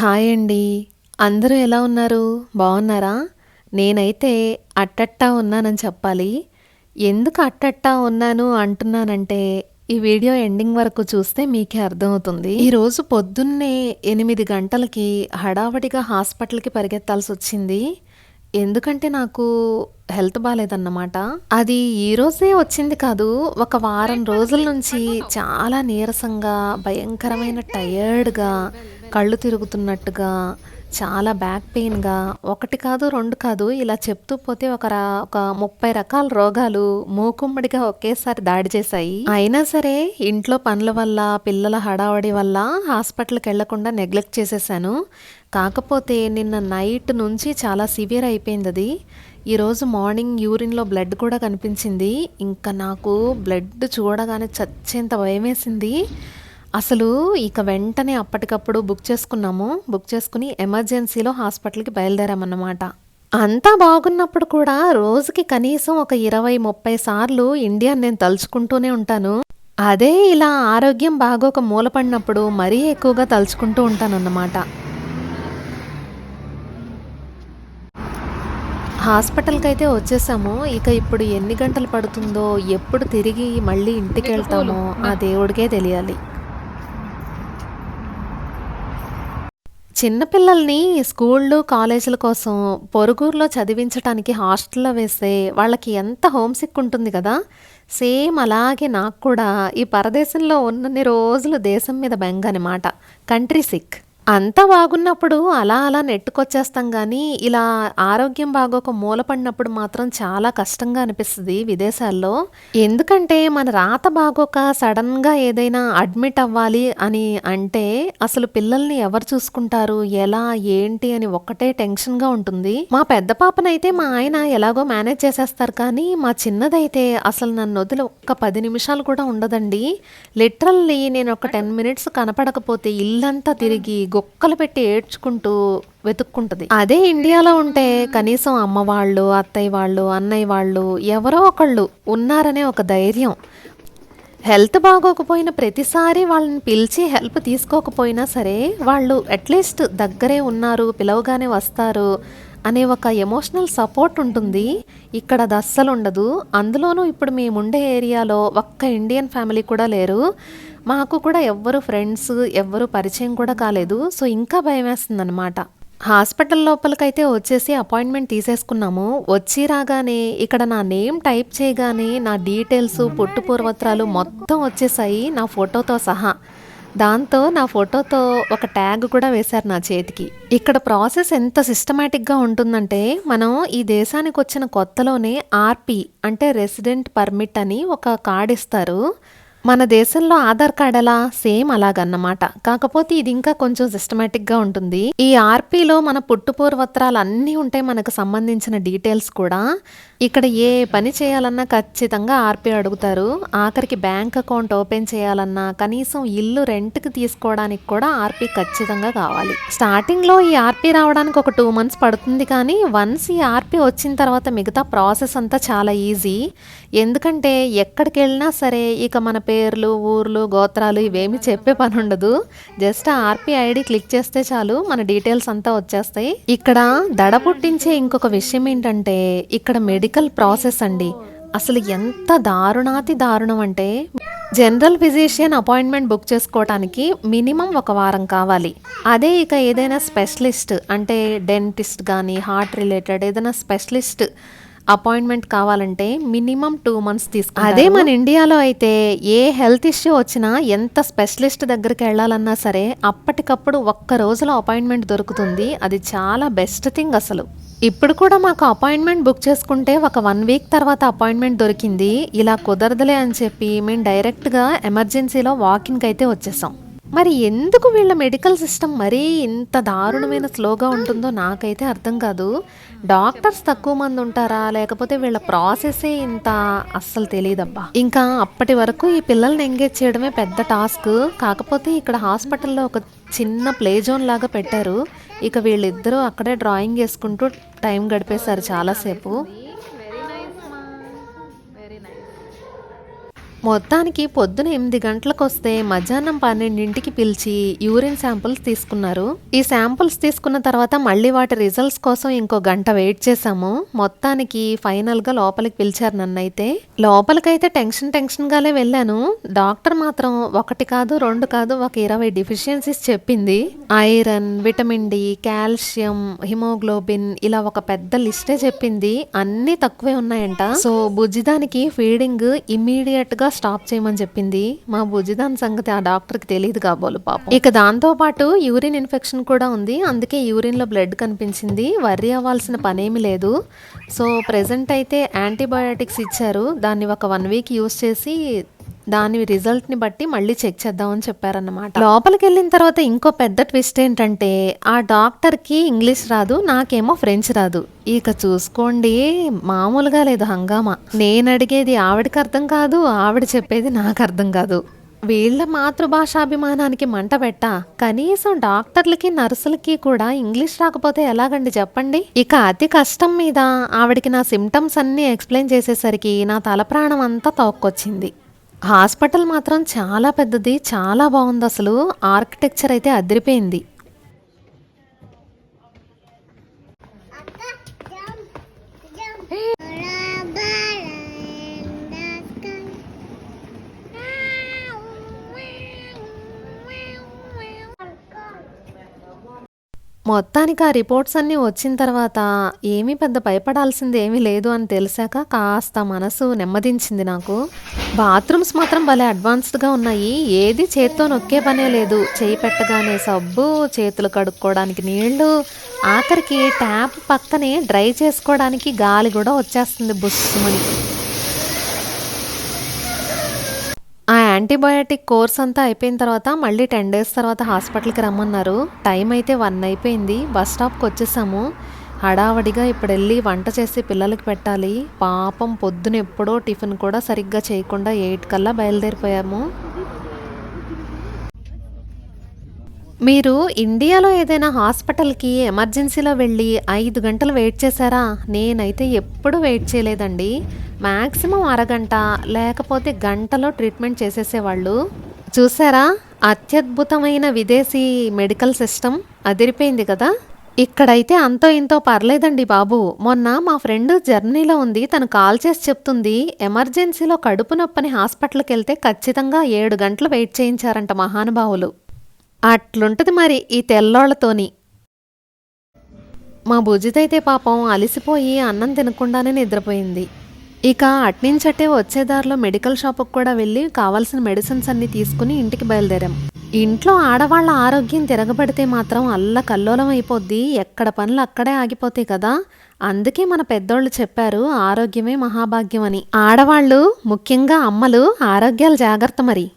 Hi అండి. అందరూ ఎలా ఉన్నారు? బాగున్నారా? నేనైతే అట్టట్టా ఉన్నానని చెప్పాలి. ఎందుకు అట్టట్టా ఉన్నాను అంటున్నానంటే ఈ వీడియో ఎండింగ్ వరకు చూస్తే మీకే అర్థమవుతుంది. ఈరోజు పొద్దున్నే ఎనిమిది గంటలకి హడావడిగా హాస్పిటల్కి పరిగెత్తాల్సి వచ్చింది. ఎందుకంటే నాకు హెల్త్ బాగాలేదన్నమాట అది ఈ రోజే వచ్చింది కాదు ఒక వారం రోజుల నుంచి చాలా నీరసంగా భయంకరమైన టయర్డ్గా కళ్ళు తిరుగుతున్నట్టుగా చాలా బ్యాక్ పెయిన్గా ఒకటి కాదు రెండు కాదు ఇలా చెప్తూ పోతే ఒక రా- ఒక ముప్పై రకాల రోగాలు మూకుమ్మడిగా ఒకేసారి దాడి చేశాయి. అయినా సరే ఇంట్లో పనుల వల్ల పిల్లల హడావడి వల్ల హాస్పిటల్కి వెళ్ళకుండా నెగ్లెక్ట్ చేసేసాను. కాకపోతే నిన్న నైట్ నుంచి చాలా సివియర్ అయిపోయింది అది. ఈరోజు మార్నింగ్ యూరిన్లో బ్లడ్ కూడా కనిపించింది. ఇంకా నాకు బ్లడ్ చూడగానే చచ్చేంత భయమేసింది. అసలు ఇక వెంటనే అప్పటికప్పుడు బుక్ చేసుకున్నాము. బుక్ చేసుకుని ఎమర్జెన్సీలో హాస్పిటల్కి బయలుదేరామన్నమాట. అంతా బాగున్నప్పుడు కూడా రోజుకి కనీసం ఒక ఇరవై ముప్పై సార్లు ఇండియా నేను తలుచుకుంటూనే ఉంటాను. అదే ఇలా ఆరోగ్యం బాగోక మూలపడినప్పుడు మరీ ఎక్కువగా తలుచుకుంటూ ఉంటానన్నమాట. హాస్పిటల్కి అయితే వచ్చేసాము. ఇక ఇప్పుడు ఎన్ని గంటలు పడుతుందో ఎప్పుడు తిరిగి మళ్ళీ ఇంటికి వెళ్తామో ఆ దేవుడికే తెలియాలి. చిన్నపిల్లల్ని స్కూళ్ళు కాలేజీల కోసం పొరుగురులో చదివించడానికి హాస్టల్లో వేస్తే వాళ్ళకి ఎంత హోమ్ సిక్ ఉంటుంది కదా? సేమ్ అలాగే నాకు కూడా ఈ పరదేశంలో ఉన్నన్ని రోజులు దేశం మీద బెంగ అనమాట కంట్రీ సిక్. అంతా బాగున్నప్పుడు అలా అలా నెట్టుకొచ్చేస్తాం కానీ ఇలా ఆరోగ్యం బాగోక మూలపడినప్పుడు మాత్రం చాలా కష్టంగా అనిపిస్తుంది విదేశాల్లో. ఎందుకంటే మన రాత బాగోక సడన్గా ఏదైనా అడ్మిట్ అవ్వాలి అని అంటే అసలు పిల్లల్ని ఎవరు చూసుకుంటారు ఎలా ఏంటి అని ఒక్కటే టెన్షన్గా ఉంటుంది. మా పెద్ద పాపనైతే మా ఆయన ఎలాగో మేనేజ్ చేసేస్తారు కానీ మా చిన్నదైతే అసలు నన్ను వదిలి ఒక్క పది నిమిషాలు కూడా ఉండదండి. లిటరల్లీ నేను ఒక టెన్ మినిట్స్ కనపడకపోతే ఇల్లంతా తిరిగి గొక్కలు పెట్టి ఏడ్చుకుంటూ వెతుక్కుంటుంది. అదే ఇండియాలో ఉంటే కనీసం అమ్మ వాళ్ళు అత్తయ్య వాళ్ళు అన్నయ్య వాళ్ళు ఎవరో ఒకళ్ళు ఉన్నారనే ఒక ధైర్యం. హెల్త్ బాగోకపోయిన ప్రతిసారి వాళ్ళని పిలిచి హెల్ప్ తీసుకోకపోయినా సరే వాళ్ళు అట్లీస్ట్ దగ్గరే ఉన్నారు పిలవగానే వస్తారు. అనే ఒక ఎమోషనల్ సపోర్ట్ ఉంటుంది. ఇక్కడ అది అస్సలు ఉండదు. అందులోనూ ఇప్పుడు మేము ఉండే ఏరియాలో ఒక్క ఇండియన్ ఫ్యామిలీ కూడా లేరు. మాకు కూడా ఎవ్వరు ఫ్రెండ్స్ ఎవ్వరు పరిచయం కూడా కాలేదు. సో ఇంకా భయం వేస్తుంది హాస్పిటల్ లోపలికైతే వచ్చేసి అపాయింట్మెంట్ తీసేసుకున్నాము. వచ్చి రాగానే ఇక్కడ నా నేమ్ టైప్ చేయగానే నా డీటెయిల్స్ పుట్టు పూర్వత్రాలు మొత్తం వచ్చేసాయి. నా ఫోటోతో సహా. దాంతో నా ఫోటోతో ఒక ట్యాగ్ కూడా వేశారు నా చేతికి. ఇక్కడ ప్రాసెస్ ఎంత సిస్టమేటిక్గా ఉంటుందంటే మనం ఈ దేశానికి వచ్చిన కొత్తలోనే ఆర్పి అంటే రెసిడెంట్ పర్మిట్ అని ఒక కార్డ్ ఇస్తారు. మన దేశంలో ఆధార్ కార్డ్ ఎలా సేమ్ అలాగన్నమాట. కాకపోతే ఇది ఇంకా కొంచెం సిస్టమేటిక్గా ఉంటుంది. ఈ ఆర్పీలో మన పుట్టు పూర్వత్రాలు అన్నీ ఉంటాయి మనకు సంబంధించిన డీటెయిల్స్ కూడా ఇక్కడ ఏ పని చేయాలన్నా ఖచ్చితంగా ఆర్పీ అడుగుతారు. ఆఖరికి బ్యాంక్ అకౌంట్ ఓపెన్ చేయాలన్నా కనీసం ఇల్లు రెంట్కి తీసుకోవడానికి కూడా ఆర్పీ ఖచ్చితంగా కావాలి. స్టార్టింగ్లో ఈ ఆర్పీ రావడానికి ఒక టూ మంత్స్ పడుతుంది కానీ వన్స్ ఈ ఆర్పీ వచ్చిన తర్వాత మిగతా ప్రాసెస్ అంతా చాలా ఈజీ. ఎందుకంటే ఎక్కడికి వెళ్ళినా సరే ఇక మన పేర్లు ఊర్లు గోత్రాలు ఇవేమి చెప్పే పని ఉండదు. జస్ట్ ఆర్పీ ఐడి క్లిక్ చేస్తే చాలు మన డీటెయిల్స్ అంతా వచ్చేస్తాయి. ఇక్కడ దడ పుట్టించే ఇంకొక విషయం ఏంటంటే ఇక్కడ మెడికల్ ప్రాసెస్ అండి. అసలు ఎంత దారుణాతి దారుణం అంటే జనరల్ ఫిజిషియన్ అపాయింట్మెంట్ బుక్ చేసుకోవడానికి మినిమం ఒక వారం కావాలి. అదే ఇక ఏదైనా స్పెషలిస్ట్ అంటే డెంటిస్ట్ కానీ హార్ట్ రిలేటెడ్ ఏదైనా స్పెషలిస్ట్ అపాయింట్మెంట్ కావాలంటే మినిమం టూ మంత్స్ తీసుకు అదే మన ఇండియాలో అయితే ఏ హెల్త్ ఇష్యూ వచ్చినా ఎంత స్పెషలిస్ట్ దగ్గరికి వెళ్ళాలన్నా సరే అప్పటికప్పుడు ఒక్క రోజులో అపాయింట్మెంట్ దొరుకుతుంది. అది చాలా బెస్ట్ థింగ్ అసలు. ఇప్పుడు కూడా మాకు అపాయింట్మెంట్ బుక్ చేసుకుంటే ఒక వన్ వీక్ తర్వాత అపాయింట్మెంట్ దొరికింది. ఇలా కుదరదులే అని చెప్పి మేము డైరెక్ట్గా ఎమర్జెన్సీలో వాకింగ్కి అయితే వచ్చేసాం. మరి ఎందుకు వీళ్ళ మెడికల్ సిస్టమ్ మరీ ఇంత దారుణమైన స్లోగా ఉంటుందో నాకైతే అర్థం కాదు. డాక్టర్స్ తక్కువ మంది ఉంటారా? లేకపోతే వీళ్ళ ప్రాసెసే ఇంత అస్సలు తెలియదబ్బా ఇంకా అప్పటి వరకు ఈ పిల్లల్ని ఎంగేజ్ చేయడమే పెద్ద టాస్క్. కాకపోతే ఇక్కడ హాస్పిటల్లో ఒక చిన్న ప్లే జోన్ లాగా పెట్టారు. ఇక వీళ్ళిద్దరూ అక్కడే డ్రాయింగ్ వేసుకుంటూ టైం గడిపేశారు చాలాసేపు. మొత్తానికి పొద్దున ఎనిమిది గంటలకు వస్తే మధ్యాహ్నం పన్నెండింటికి పిలిచి యూరిన్ శాంపుల్స్ తీసుకున్నారు. ఈ శాంపుల్స్ తీసుకున్న తర్వాత మళ్ళీ వాటి రిజల్ట్స్ కోసం ఇంకో గంట వెయిట్ చేసాము మొత్తానికి ఫైనల్గా లోపలికి పిలిచారు నన్నైతే. లోపలికైతే టెన్షన్ టెన్షన్ గానే వెళ్ళాను. డాక్టర్ మాత్రం ఒకటి కాదు రెండు కాదు ఒక ఇరవై డిఫిషియన్సీస్ చెప్పింది. Iron vitamin D calcium haemoglobin ఇలా ఒక పెద్ద లిస్టే చెప్పింది. అన్ని తక్కువే ఉన్నాయంట. సో బుజ్జిదానికి ఫీడింగ్ ఇమ్మీడియట్గా స్టాప్ చేయమని చెప్పింది. మా బుజ్జిదాని సంగతి ఆ డాక్టర్కి తెలియదు కాబోలు పాపం. ఇక దాంతో పాటు యూరిన్ ఇన్ఫెక్షన్ కూడా ఉంది. అందుకే యూరిన్లో బ్లడ్ కనిపించింది. వర్రీ అవ్వాల్సిన పనేమి లేదు. సో ప్రెసెంట్ అయితే యాంటీబయాటిక్స్ ఇచ్చారు. దాన్ని ఒక వన్ వీక్ యూస్ చేసి దాని రిజల్ట్ని బట్టి మళ్ళీ చెక్ చేద్దామని చెప్పారన్నమాట. లోపలికి వెళ్ళిన తర్వాత ఇంకో పెద్ద ట్విస్ట్ ఏంటంటే ఆ డాక్టర్కి ఇంగ్లీష్ రాదు నాకేమో ఫ్రెంచ్ రాదు. ఇక చూసుకోండి మామూలుగా లేదు హంగామా. నేను అడిగేది ఆవిడకి అర్థం కాదు ఆవిడ చెప్పేది నాకు అర్థం కాదు. వీళ్ళ మాతృభాషాభిమానానికి మంట పెట్ట. కనీసం డాక్టర్లకి నర్సులకి కూడా ఇంగ్లీష్ రాకపోతే ఎలాగండి చెప్పండి? ఇక అతి కష్టం మీద ఆవిడకి నా సిమ్టమ్స్ అన్నీ ఎక్స్ప్లెయిన్ చేసేసరికి నా తల ప్రాణం అంతా తోక్కొచ్చింది. హాస్పిటల్ మాత్రం చాలా పెద్దది చాలా బాగుంది అసలు ఆర్కిటెక్చర్ అయితే అదిరిపోయింది. మొత్తానికి ఆ రిపోర్ట్స్ అన్నీ వచ్చిన తర్వాత ఏమీ పెద్ద భయపడాల్సింది ఏమీ లేదు అని తెలిసాక కాస్త మనసు నెమ్మదించింది నాకు. బాత్రూమ్స్ మాత్రం భలే అడ్వాన్స్డ్గా ఉన్నాయి. ఏది చేత్తో నొక్కే పనే లేదు. చేయి పెట్టగానే సబ్బు చేతులు కడుక్కోవడానికి నీళ్ళు ఆఖరికి ట్యాప్ పక్కనే డ్రై చేసుకోవడానికి గాలి కూడా వచ్చేస్తుంది బుస్సుమని ఆ యాంటీబయాటిక్ కోర్స్ అంతా అయిపోయిన తర్వాత మళ్ళీ టెన్ డేస్ తర్వాత హాస్పిటల్కి రమ్మన్నారు. టైం అయితే వన్ అయిపోయింది. బస్ స్టాప్కి వచ్చేసాము. హడావడిగా ఇప్పుడు వెళ్ళి వంట చేసి పిల్లలకి పెట్టాలి. పాపం పొద్దున ఎప్పుడో టిఫిన్ కూడా సరిగ్గా చేయకుండా ఎయిట్ కల్లా బయలుదేరిపోయాము. మీరు ఇండియాలో ఏదైనా హాస్పిటల్కి ఎమర్జెన్సీలో వెళ్ళి ఐదు గంటలు వెయిట్ చేశారా? నేనైతే ఎప్పుడు వెయిట్ చేయలేదండి. మ్యాక్సిమం అరగంట లేకపోతే గంటలో ట్రీట్మెంట్ చేసేసేవాళ్ళు. చూసారా? అత్యద్భుతమైన విదేశీ మెడికల్ సిస్టమ్ అదిరిపోయింది కదా? ఇక్కడైతే అంతో ఇంతో పర్లేదండి బాబు. మొన్న మా ఫ్రెండ్ జర్నీలో ఉంది. తను కాల్ చేసి చెప్తుంది ఎమర్జెన్సీలో కడుపు నొప్పని హాస్పిటల్కి వెళ్తే ఖచ్చితంగా ఏడు గంటలు వెయిట్ చేయించారంట మహానుభావులు. అట్లుంటది మరి ఈ తెల్లోళ్ళతోని మా బుజ్జితైతే పాపం అలిసిపోయి అన్నం తినకుండానే నిద్రపోయింది. ఇక అట్నుంచటే వచ్చే దారిలో మెడికల్ షాపుకి కూడా వెళ్ళి కావాల్సిన మెడిసిన్స్ అన్నీ తీసుకుని ఇంటికి బయలుదేరాం. ఇంట్లో ఆడవాళ్ళ ఆరోగ్యం తిరగబడితే మాత్రం అల్ల కల్లోలం అయిపోద్ది ఎక్కడ పనులు అక్కడే ఆగిపోతాయి కదా. అందుకే మన పెద్దోళ్ళు చెప్పారు ఆరోగ్యమే మహాభాగ్యం అని. ఆడవాళ్ళు ముఖ్యంగా అమ్మలు ఆరోగ్యాలు జాగ్రత్త మరి.